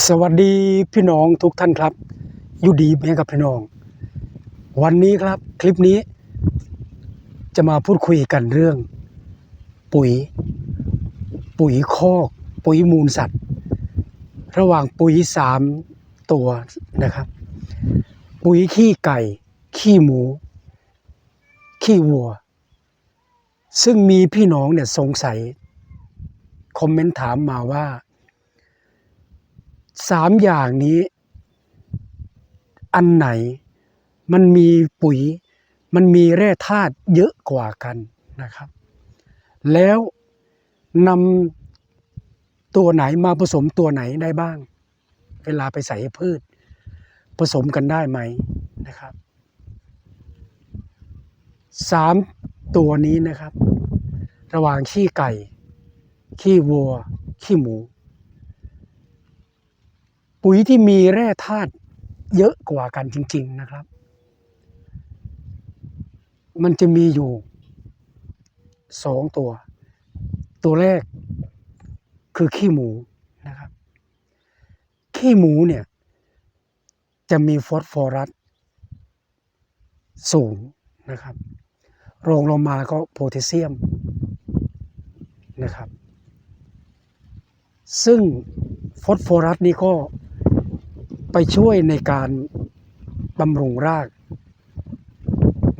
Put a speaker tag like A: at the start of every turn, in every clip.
A: สวัสดีพี่น้องทุกท่านครับอยู่ดีไหมครับพี่น้อง วันนี้ครับคลิปนี้ จะมาพูดคุยกันเรื่อง ปุ๋ย ปุ๋ยคอก ปุ๋ยมูลสัตว์ ระหว่างปุ๋ยสามตัวนะครับ ปุ๋ยขี้ไก่ ขี้หมู ขี้วัว ซึ่งมีพี่น้องเนี่ยสงสัย คอมเมนต์ถามมาว่า สามอย่างนี้ อันไหนมันมีปุ๋ย มันมีแร่ธาตุเยอะกว่ากันนะครับ แล้วนำตัวไหนมาผสมตัวไหนได้บ้าง เวลาไปใส่พืช ผสมกันได้ไหมนะครับสามตัวนี้นะครับ ระหว่างขี้ไก่ ขี้วัว ขี้หมู ปุ๋ยที่มีแร่ธาตุเยอะกว่ากันจริง ๆนะครับ มันจะมีอยู่สองตัว ตัวแรกคือขี้หมูนะครับ ขี้หมูเนี่ยจะมีฟอสฟอรัสสูงนะครับ รองลงมาก็โพแทสเซียมนะครับ ซึ่งฟอสฟอรัสนี่ก็ ไปช่วยในการบำรุงราก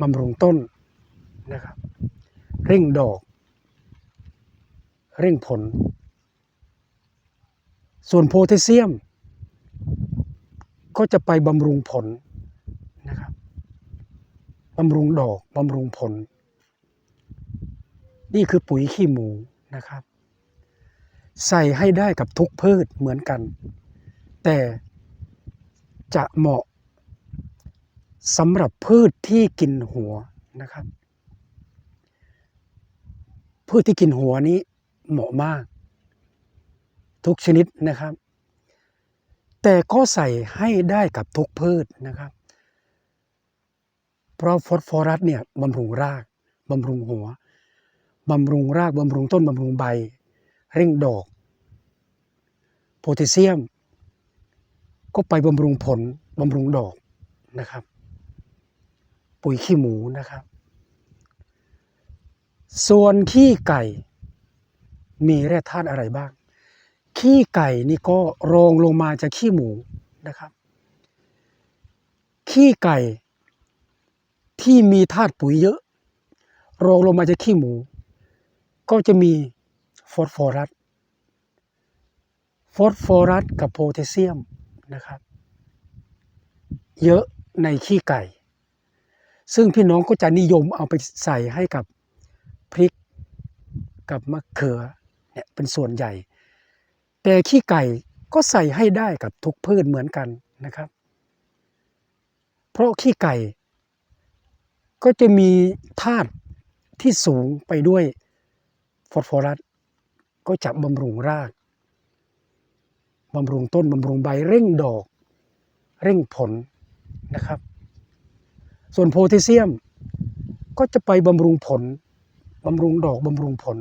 A: บำรุงต้นนะครับ เร่งดอก เร่งผล ส่วนโพแทสเซียม ก็จะไปบำรุงผลนะครับบำรุงดอกบำรุงผล นี่คือปุ๋ยขี้หมูนะครับ ใส่ให้ได้กับทุกพืชเหมือนกัน แต่ จะเหมาะสำหรับพืชที่กินหัวนะครับ พืชที่กินหัวนี้เหมาะมาก ทุกชนิดนะครับ แต่ก็ใส่ให้ได้กับทุกพืชนะครับ เพราะฟอสฟอรัสเนี่ยบำรุงรากบำรุงหัวบำรุงรากบำรุงต้นบำรุงใบ เร่งดอก โพแทสเซียม ก็ไปบำรุงผลบำรุงดอกนะครับ ปุ๋ยขี้หมูนะครับ ส่วนขี้ไก่ มีแร่ธาตุอะไรบ้าง ขี้ไก่นี่ก็รองลงมาจากขี้หมูนะครับ ขี้ไก่ที่มีธาตุปุ๋ยเยอะ รองลงมาจากขี้หมู ก็จะมีฟอสฟอรัส ฟอสฟอรัสกับโพแทสเซียม นะครับ เยอะในขี้ไก่ ซึ่งพี่น้องก็จะนิยมเอาไปใส่ให้กับพริกกับมะเขือเนี่ยเป็นส่วนใหญ่ แต่ขี้ไก่ก็ใส่ให้ได้กับทุกพืชเหมือนกันนะครับ เพราะขี้ไก่ ก็จะมีธาตุที่สูงไปด้วยฟอสฟอรัสก็จะบำรุงราก บำรุงต้นบำรุงใบเร่งดอก เร่งผลนะครับ ส่วนโพแทสเซียมก็จะไปบำรุงผลบำรุงดอกบำรุงผล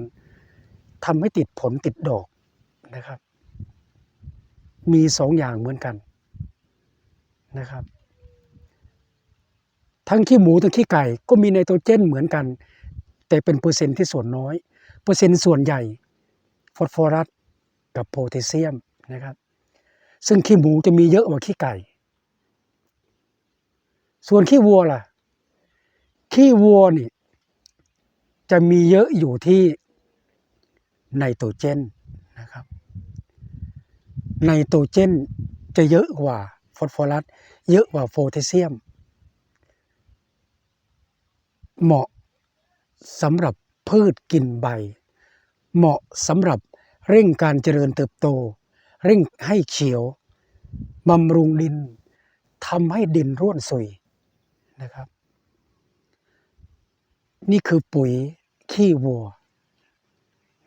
A: ทำให้ติดผลติดดอกนะครับ มีสองอย่างเหมือนกันนะครับ ทั้งขี้หมูทั้งขี้ไก่ก็มีไนโตรเจนเหมือนกัน แต่เป็นเปอร์เซ็นต์ที่ส่วนน้อย เปอร์เซ็นต์ส่วนใหญ่ ฟอสฟอรัสกับโพแทสเซียม นะครับ ซึ่งขี้หมูจะมีเยอะกว่าขี้ไก่ ส่วนขี้วัวล่ะ ขี้วัวนี่จะมีเยอะอยู่ที่ไนโตรเจนนะครับไนโตรเจนจะเยอะกว่าฟอสฟอรัส เยอะกว่าโพแทสเซียม เหมาะสำหรับพืชกินใบ เหมาะสำหรับเร่งการเจริญเติบโต เร่งให้เขียวบำรุงดินทำให้ดินร่วนซุยนะครับ นี่คือปุ๋ยขี้วัว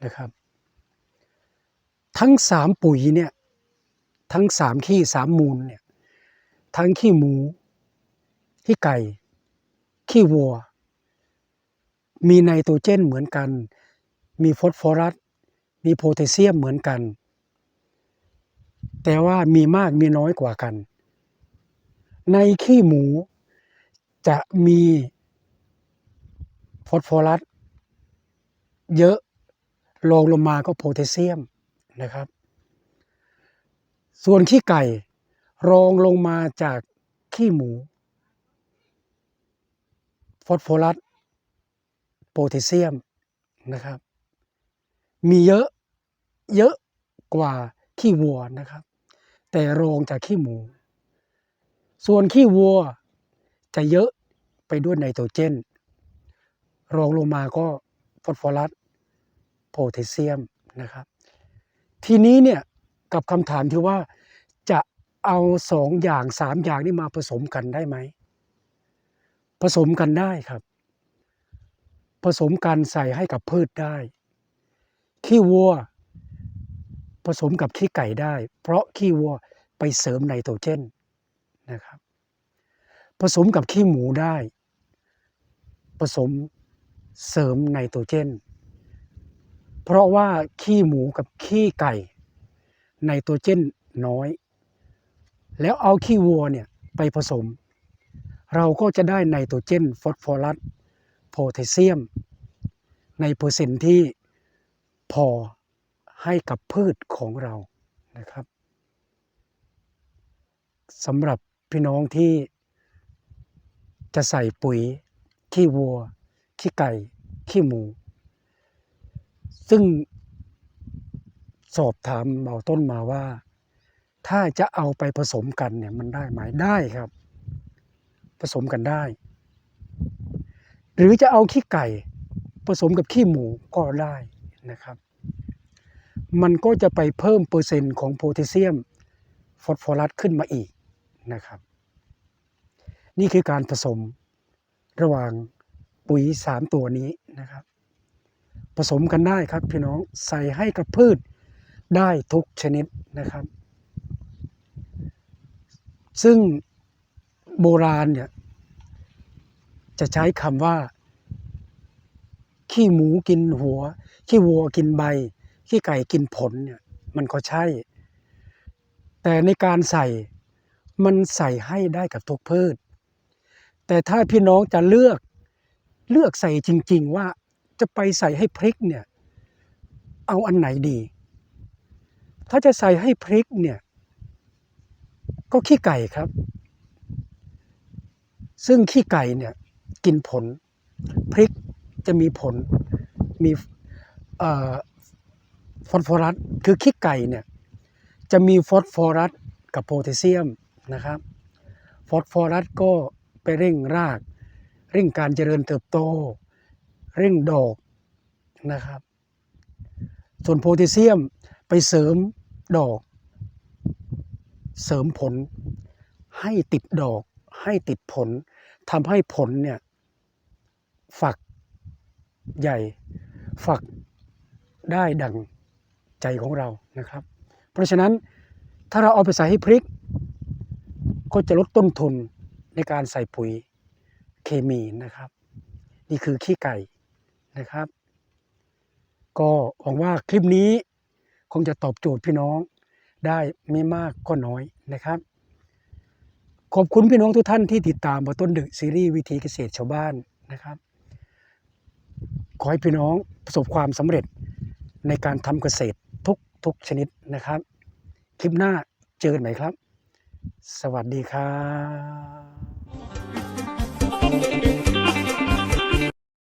A: นะครับ ทั้งสามปุ๋ยเนี่ยทั้งสามขี้สามมูลเนี่ยทั้งขี้หมูขี้ไก่ ขี้วัว มีไนโตรเจนเหมือนกัน มีฟอสฟอรัส มีโพแทสเซียมเหมือนกัน แต่ว่ามีมากมีน้อยกว่ากัน ในขี้หมูจะมีฟอสฟอรัสเยอะรองลงมาก็โพแทสเซียมนะครับ ส่วนขี้ไก่รองลงมาจากขี้หมู ฟอสฟอรัสโพแทสเซียมนะครับ มีเยอะเยอะกว่า ขี้วัวนะครับ แต่รองจากขี้หมู ส่วนขี้วัวจะเยอะไปด้วยไนโตรเจน รองลงมาก็ฟอสฟอรัสโพแทสเซียมนะครับ ทีนี้เนี่ยกับคำถามที่ว่าจะเอาสองอย่างสามอย่างนี้มาผสมกันได้ไหม ผสมกันได้ครับ ผสมกันใส่ให้กับพืชได้ ขี้วัว ผสมกับขี้ไก่ได้ เพราะขี้วัวไปเสริมไนโตรเจนนะครับ ผสมกับขี้หมูได้ ผสมเสริมไนโตรเจน เพราะว่าขี้หมูกับขี้ไก่ไนโตรเจนน้อย แล้วเอาขี้วัวเนี่ยไปผสม เราก็จะได้ไนโตรเจนฟอสฟอรัสโพแทสเซียม ในเปอร์เซ็นต์ที่พอ ให้กับพืชของเรานะครับสำหรับพี่น้องที่จะใส่ปุ๋ยขี้วัว ขี้ไก่ ขี้หมู ซึ่งสอบถามเบาต้นมาว่า ถ้าจะเอาไปผสมกันเนี่ยมันได้ไหมได้ครับ ผสมกันได้ หรือจะเอาขี้ไก่ ผสมกับขี้หมูก็ได้นะครับ มันก็จะไปเพิ่มเปอร์เซ็นต์ของโพแทสเซียมฟอสฟอรัสขึ้นมาอีกนะครับ นี่คือการผสมระหว่างปุ๋ยสามตัวนี้นะครับ ผสมกันได้ครับพี่น้องใส่ให้กับพืชได้ทุกชนิดนะครับ ซึ่งโบราณเนี่ยจะใช้คำว่า ขี้หมูกินหัว ขี้วัวกินใบ ขี้ไก่กินผลเนี่ยมันก็ใช่ แต่ในการใส่มันใส่ให้ได้กับทุกพืช แต่ถ้าพี่น้องจะเลือกเลือกใส่จริง ๆ ว่าจะไปใส่ให้พริกเนี่ยเอาอันไหนดี ถ้าจะใส่ให้พริกเนี่ยก็ขี้ไก่ครับ ซึ่งขี้ไก่เนี่ยกินผล พริกจะมีผลมี ฟอสฟอรัสคือขี้ไก่เนี่ยจะมีฟอสฟอรัสกับโพแทสเซียมนะครับ ฟอสฟอรัสก็ไปเร่งราก เร่งการเจริญเติบโต เร่งดอกนะครับ ส่วนโพแทสเซียมไปเสริมดอก เสริมผลให้ติดดอกให้ติดผลทำให้ผลเนี่ยฝักใหญ่ฝักได้ดัง ใจของเรานะครับ เพราะฉะนั้นถ้าเราเอาไปใส่ให้พริก ก็จะลดต้นทุนในการใส่ปุ๋ยเคมีนะครับ นี่คือขี้ไก่นะครับ ก็หวังว่าคลิปนี้คงจะตอบโจทย์พี่น้องได้ไม่มากก็น้อยนะครับ ขอบคุณพี่น้องทุกท่านที่ติดตามบทต้นดึกซีรีส์วิธีเกษตรชาวบ้านนะครับ ขอให้พี่น้องประสบความสำเร็จในการทำเกษตร ทุกชนิดนะครับ คลิปหน้าเจอกันใหม่ครับ สวัสดีครับ